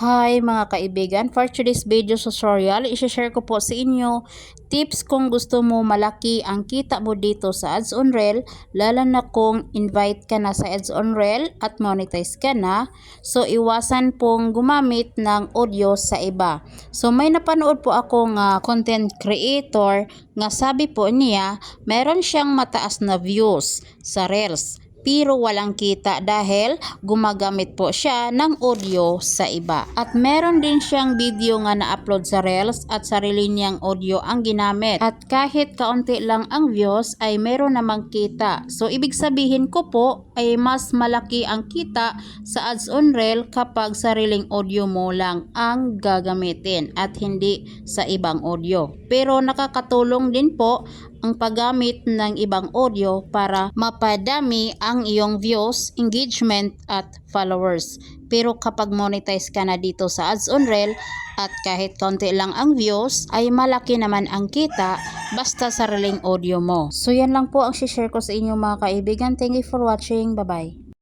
Hi mga kaibigan, for today's video tutorial, isi-share ko po sa inyo tips kung gusto mo malaki ang kita mo dito sa Ads on Reel, lalo na kung invite ka na sa Ads on Reel at monetize ka na. So iwasan pong gumamit ng audio sa iba. So may napanood po akong uh, content creator nga sabi po niya, meron siyang mataas na views sa Reels pero walang kita dahil gumagamit po siya ng audio sa iba. At meron din siyang video nga na-upload sa Reels at sarili niyang audio ang ginamit. At kahit kaunti lang ang views ay meron namang kita. So ibig sabihin ko po ay mas malaki ang kita sa ads on Reel kapag sariling audio mo lang ang gagamitin at hindi sa ibang audio. Pero nakakatulong din po ang paggamit ng ibang audio para mapadami ang iyong views, engagement at followers. Pero kapag monetize ka na dito sa Ads on Reel at kahit konti lang ang views ay malaki naman ang kita basta sariling audio mo. So yan lang po ang share ko sa inyo mga kaibigan. Thank you for watching. Bye bye.